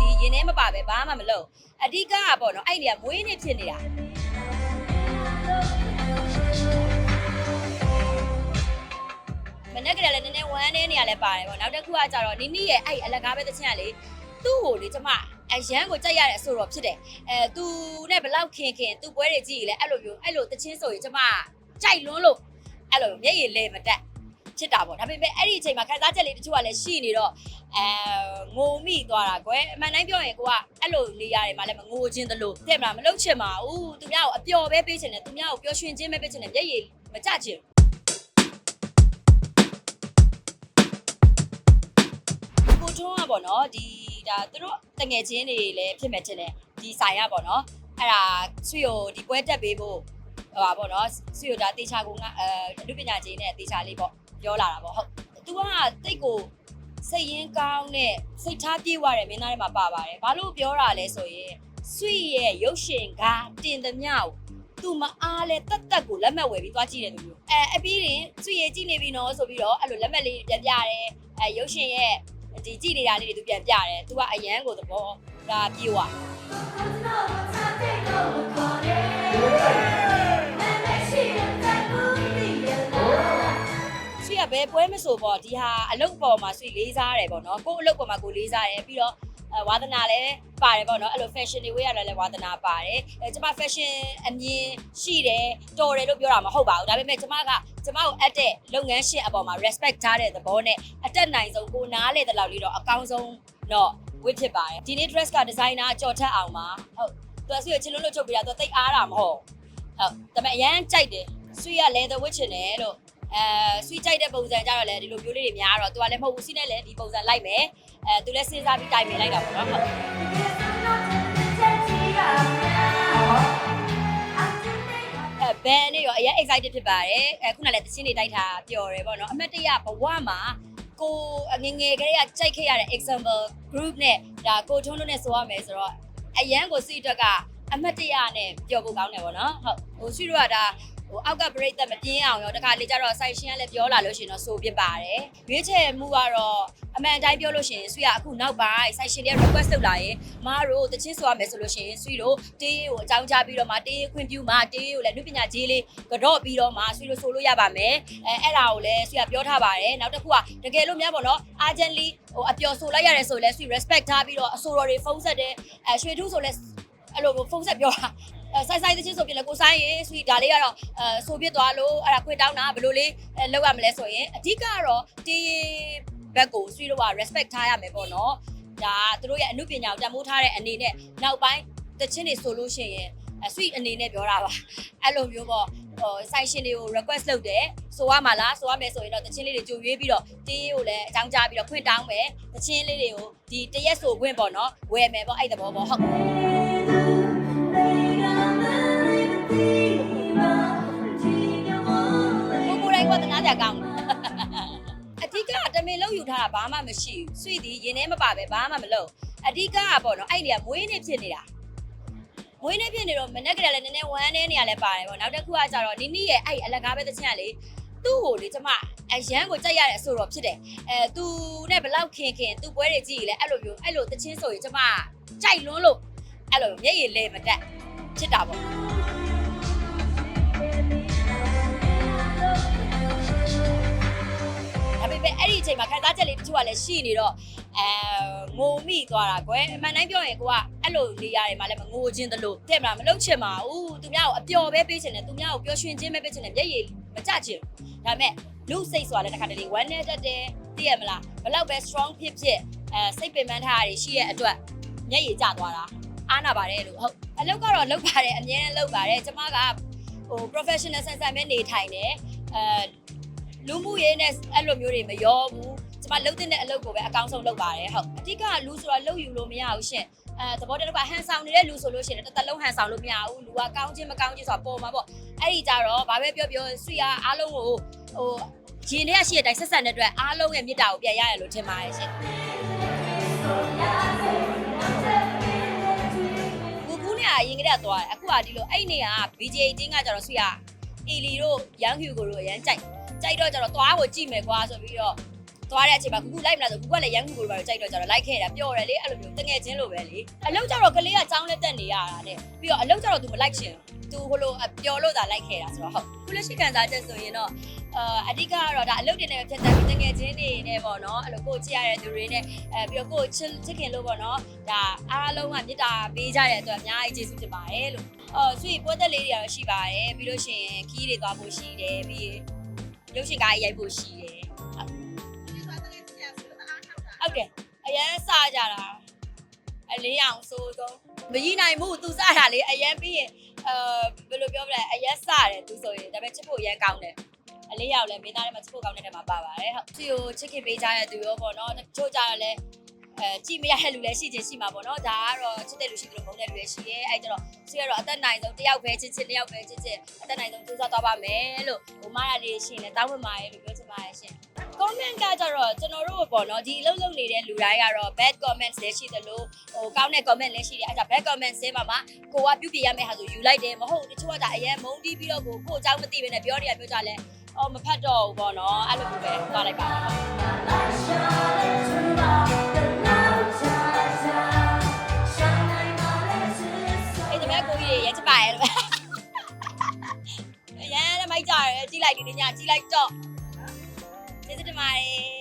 သည်ရင်ထဲမပါပဲဘာမှမလုပ်အဓိကကပေါ့နော်အဲ့ဒီကမွေးနေ့ဖြစ်နေတာမနေ့ကတည်းကလည်းနည်းနည်းဝမ်းနေနေရလဲပါတယ်ပေါ့နောက်တစ်ခုကကြတော့နီနီရဲ့အဲ့အလကားပဲတစ်ချင်းကလေသူ့ကိုလေကျမအရန်ကိုကြိုက်ရတဲ့အဆိုတော်ဖြစ်တယ်အဲသူနဲ့ဘလောက်ခင်ခင်သူ့ပွဲတွေကြည့်ရလဲအဲ့လိုမျိုးအဲ့လိုတစ်ချင်းဆိုရင်ကျမကြိုက်လွန်းလို့အဲ့လိုမျက်ရည်လဲမတက် ဖြစ်တာပေါ့ဒါပေမဲ့အဲ့ဒီအချိန်မှာခန်းစားချက်လေးတချို့ကလည်းရှိနေတော့အဲငိုမိသွားတာကွယ်အမှန်တိုင်းပြောရင်ကိုကအဲ့လိုနေရတယ်မှာလည်းမငိုခြင်းတလို့တဲ့မလားမလုပ်ချင်ပါဘူးသူများကိုအပျော်ပဲပေးချင်တယ်သူများကိုပျော်ရွှင်ခြင်းပဲပေးချင်တယ်မျက်ရည်မကျချင်ဘူးကိုထွန်းကပေါ့နော်ဒီဒါသူတို့တငယ်ချင်းတွေလည်းဖြစ်မဲ့တင်တယ်ဒီဆိုင်ကပေါ့နော်အဲ့ဒါဆွေကိုဒီပွဲတက်ပေးဖို့ဟိုပါပေါ့နော်ဆွေကိုဒါတေချာကိုငါအဲအမှုပညာချင်းနဲ့တေချာလေးပေါ့ ပြောလာတာပေါ့ဟုတ်။ तू ကတိတ်ကိုစိတ်ရင်းကောင်းနဲ့စိတ်ထားပြေးသွားတယ်မင်းသားတွေမှာပါပါတယ်။ဘာလို့ပြောတာလဲဆိုရင်ဆွေရဲ့ရုပ်ရှင်ကတင်သမျှကို तू မအားလဲတက်တက်ကိုလက်မှတ်ဝယ်ပြီးသွားကြည့်တယ်သူမျိုး။အဲအပြီးရင်ဆွေရဲ့ကြည့်နေပြီနော်ဆိုပြီးတော့အဲ့လိုလက်မှတ်လေးပြန်ပြတယ်။အဲရုပ်ရှင်ရဲ့ဒီကြည့်နေတာလေးတွေ तू ပြန်ပြတယ်။ तू ကအရန်ကိုသဘောဒါပြေးသွား။ ဆွေ ကဘယ်ပွဲမဆိုပေါ့ဒီဟာအလုတ်ပေါ်မှာဆွေလေးစားတယ်ပေါ့နော်ကို့အလုတ်ပေါ်မှာကိုလေးစားတယ်ပြီးတော့အဲဝါသနာလည်းပါတယ်ပေါ့နော်အဲ့လို fashion တွေဝေးရတယ်လည်းဝါသနာပါတယ်အဲကျမ fashion အမြင်ရှိတယ်တော်တယ်လို့ပြောတာမဟုတ်ပါဘူးဒါပေမဲ့ကျမကကျမကိုအပ်တဲ့လုပ်ငန်းရှင်အပေါ်မှာ respect ထားတဲ့သဘောနဲ့အတက်နိုင်ဆုံးကိုနားလေတဲ့လောက်လေးတော့အကောင်းဆုံးတော့ဝတ်ဖြစ်ပါတယ်ဒီနေ့ dress က designer ကြော်ထက်အောင်ပါဟုတ်သူကဆွေကိုချစ်လို့လို့ချုပ်ပြတာသူတိတ်အားတာမဟုတ်ဟုတ်ဒါပေမဲ့အရန်ကြိုက်တယ်ဆွေက leather ဝတ်ချင်တယ်လို့ အဲဆွီကြိုက်တဲ့ပုံစံကြတော့လေဒီလိုမျိုးလေးတွေများတော့သူကလည်းမဟုတ်ဘူးစီးနဲ့လည်းဒီပုံစံလိုက်မယ်အဲသူလည်းစဉ်းစားပြီးတိုင်ပင်လိုက်တာပေါ့နော်ဟုတ်အဲဘန်နဲ့ရောအရင် excited ဖြစ်ပါတယ်အဲခုနလည်းတချင်းတွေတိုက်တာပျော်တယ်ပေါ့နော်အမတ်တရဘဝမှာကိုငယ်ငယ်ကလေးကကြိုက်ခဲ့ရတဲ့ example group နဲ့ဒါကိုထုံးလို့နဲ့ဆိုရမယ်ဆိုတော့အရန်ကိုစီအတွက်က အမတ်တရနဲ့ပျော်ဖို့ကောင်းတယ်ပေါ့နော်ဟုတ်ဟိုဆွီတို့ကဒါ ဟိုအောက်ကပရိသတ်မပြင်းအောင်ရောတခါလေကျတော့ဆိုင်ရှင်ကလည်းပြောလာလို့ရှိရင်တော့ဆိုပြပါတယ်ရွေးချယ်မှုကတော့အမှန်တိုင်းပြောလို့ရှိရင်ဆွေကအခုနောက်ပိုင်းဆိုင်ရှင်တွေ request လုပ်လာရင်မားတို့တချင်းဆိုရမယ်ဆိုလို့ရှိရင်ဆွေတို့တေးကိုအကြောင်းကြားပြီးတော့မှတေးခွင့်ပြုမှတေးကိုလည်းလူပညာကြီးလေးကတော့ပြီးတော့မှဆွေတို့ဆိုလို့ရပါမယ်အဲအဲ့ဒါကိုလည်းဆွေကပြောထားပါတယ်နောက်တစ်ခုကတကယ်လို့များပေါ့နော် urgently ဟိုအပျော်ဆိုလိုက်ရတယ်ဆိုလည်းဆွေ respect ထားပြီးတော့အဆိုတော်တွေဖုန်းဆက်တယ်အဲရွှေထူးဆိုလည်းအဲ့လိုဖုန်းဆက်ပြောတာအဲ ဆိုင်ဆိုင်သချင်းဆိုပြလဲကိုဆိုင်ရေဆွီဒါလေးကတော့အဲဆိုပြစ်သွားလို့အဲ့ဒါခွေတောင်းတာဘယ်လိုလေးအဲလောက်ရမလဲဆိုရင်အဓိကကတော့တေးဘက်ကိုဆွီတို့က respect ထားရမယ်ပေါ့နော်ဒါသူတို့ရဲ့အမှုပညာကိုတန်ဖိုးထားတဲ့အနေနဲ့နောက်ပိုင်းတချင်းတွေဆိုလို့ရှိရင်အဆွီအနေနဲ့ပြောတာပါအဲ့လိုမျိုးပေါ့ဟိုဆိုင်ရှင်တွေကို request လုပ်တယ်ဆိုရမှာလားဆိုရမယ်ဆိုရင်တော့တချင်းလေးတွေကြိုရွေးပြီးတော့တေးကိုလည်းအကြောင်းကြားပြီးတော့ခွင့်တောင်းမယ်တချင်းလေးတွေကိုဒီတရက်ဆိုခွင့်ပေါ့နော်ဝယ်မယ်ပေါ့အဲ့သဘောပေါ့ဟုတ် ကိုကိုယ်တိုင်ကသနာကြကောင်းတယ်အဓိကတမင်လောက်ယူထားတာဘာမှမရှိဘူးဆွေသည်ရင်ထဲမပါပဲဘာမှမလုပ်အဓိကကပေါ့နော်အဲ့ဒီကမွေးနေ့ဖြစ်နေတာမွေးနေ့ဖြစ်နေတော့မနေ့ကတည်းကလည်းနည်းနည်းဝမ်းနေနေရလဲပါတယ်ပေါ့နောက်တစ်ခုကကြတော့နီနီရဲ့အဲ့အလကားပဲတစ်ချင်းကလေသူ့ကိုလေကျမအရန်ကိုကြိုက်ရတဲ့အဆိုတော်ဖြစ်တယ်အဲသူနဲ့ဘလောက်ခင်ခင်သူ့ပွဲတွေကြည့်ရလဲအဲ့လိုမျိုးအဲ့လိုတစ်ချင်းဆိုရင်ကျမကြိုက်လွန်းလို့အဲ့လိုမျက်ရည်လဲမတက်ဖြစ်တာပေါ့ လေးတချို့ကလည်းရှိနေတော့အဲငိုမိသွားတာကွယ်အမှန်တိုင်းပြောရင်ကိုကအဲ့လိုနေရတယ်မှာလည်းမငိုခြင်းတလို့တဲ့မလားမလုပ်ချင်ပါဘူးသူများကိုအပျော်ပဲပေးချင်တယ်သူများကိုပျော်ရွှင်ခြင်းပဲပေးချင်တယ်မျက်ရည်မကျချင်ဘူးဒါပေမဲ့လူစိတ်ဆိုတာလည်းတစ်ခါတလေဝမ်းနေတတ်တယ်သိရမလားဘလောက်ပဲ strong ဖြစ်ဖြစ်အဲစိတ်ပင်ပန်းထားရရှိရဲ့အတွက်မျက်ရည်ကျသွားတာအားနာပါတယ်လို့ဟုတ်အလုပ်ကတော့လုပ်ပါတယ်အများနဲ့လုပ်ပါတယ်ကျမကဟို professional ဆန်ဆန်ပဲနေထိုင်တယ်အဲလူမှုရေးနဲ့အဲ့လိုမျိုးတွေမရောဘူး ကျမလှုပ်တဲ့အလုပ်ကိုပဲအကောင်းဆုံးလုပ်ပါတယ်ဟုတ်အဓိကလူဆိုတော့လှုပ်ယူလို့မရဘူးရှင်အဲသဘောတည်းကဟန်ဆောင်နေတဲ့လူဆိုလို့ရှိရင်တစ်သက်လုံးဟန်ဆောင်လို့မရဘူးလူကကောင်းချင်းမကောင်းချင်းဆိုတာပေါ်မှာပေါ့အဲ့ဒီကြတော့ဘာပဲပြောပြောဆွေအားအားလုံးကိုဟိုရင်ထဲကရှိတဲ့အတိုင်းဆက်ဆက်တဲ့အတွက်အားလုံးရဲ့မြစ်တာကိုပြန်ရရလို့ထင်ပါတယ်ရှင်ဘူကူနဲ့အရင်ကတည်းကသွားတယ်အခုကဒီလိုအဲ့နေက BJ တင်းကကြတော့ဆွေကအီလီတို့ရန်ဟျူကိုတို့အရန်ကြိုက်ကြိုက်တော့ကျတော့သွားကိုကြည့်မယ်ကွာဆိုပြီးတော့ သွားတဲ့အချိန်မှာကူကူလိုက်မလားဆိုကူကလည်းရန်ကူကူလိုပါတော့ကြိုက်တော့ကြတော့လိုက်ခဲ့တာပျော်တယ်လေအဲ့လိုမျိုးတငယ်ချင်းလိုပဲလေအလုပ်ကြတော့ကလေးကចောင်းလက်တက်နေရတာတဲ့ပြီးတော့အလုပ်ကြတော့ तू မလိုက်ချင်သူဟိုလိုပျော်လို့သာလိုက်ခဲ့တာဆိုတော့ဟုတ်ခုလက်ရှိကန်စားချက်ဆိုရင်တော့အာအဓိကကတော့ဒါအလုပ်တင်နေဖြစ်တဲ့တငယ်ချင်းတွေနဲ့ပေါ့နော်အဲ့လိုကိုချစ်ရတဲ့သူတွေနဲ့အဲပြီးတော့ကိုချစ်ချစ်ခင်လို့ပေါ့နော်ဒါအားလုံးကမေတ္တာပေးကြတဲ့အတွက်အများကြီးကျေးဇူးတင်ပါတယ်လို့အော်ဆွေပွဲသက်လေးတွေကတော့ရှိပါတယ်ပြီးလို့ရှိရင်ခီးတွေသွားဖို့ရှိတယ်ပြီးရုပ်ရှင်ကားရိုက်ဖို့ရှိ ဟုတ်တယ်အရန်စကြတာအလေးအောင်စိုးဆုံးမကြီးနိုင်ဘူးသူစတာလေအရန်ပြီးရင်အဲဘယ်လိုပြောမလဲအရန်စတယ်သူဆိုရင်ဒါပေမဲ့ချစ်ဖို့အရန်ကောင်းတယ်အလေးရောက်လဲမင်းသားထဲမှာချစ်ဖို့ကောင်းတဲ့ထဲမှာပါပါတယ်ဟုတ်သူကိုချစ်ခင်ပေးကြတဲ့သူရောပေါ့နော်တချို့ကြတော့လဲ အဲကြည့်မရတဲ့လူလည်းရှိချင်းရှိမှာပေါ့နော်ဒါကတော့ချစ်တဲ့လူရှိတယ်လို့မုန်းတဲ့လူလည်းရှိတယ်အဲကြတော့ဆီကတော့အသက်နိုင်ဆုံးတယောက်ပဲချစ်ချစ်တယောက်ပဲချစ်ချစ်အသက်နိုင်ဆုံးကြိုးစားသွားပါမယ်လို့ဟိုမရလေးရှိရင်လည်းတောင်းပန်ပါရဲ့လို့ပြောချင်ပါတယ်ရှင် comment ကကြတော့ကျွန်တော်တို့ပေါ့နော်ဒီအလုပ်လုပ်နေတဲ့လူတိုင်းကတော့ bad comments လည်းရှိသလိုဟိုကောင်းတဲ့ comment လည်းရှိတယ်အဲဒါ bad comments ဆဲပါမှာကိုကပြုတ်ပြရမယ့်ဟာဆိုယူလိုက်တယ်မဟုတ်တချို့ကဒါအရင်မုန်းတီးပြီးတော့ကိုကိုအကြောင်းမသိဘဲနဲ့ပြောနေရပြောကြလဲအော်မဖတ်တော့ဘူးပေါ့နော်အဲ့လိုမျိုးပဲသွားလိုက်ပါတော့ ကိုကြီးရဲချပါရဲ့လို့အရင်လည်းမိုက်ကြတယ်ကြီးလိုက်ဒီညကြီးလိုက်တော့ကျေးဇူးတင်ပါတယ်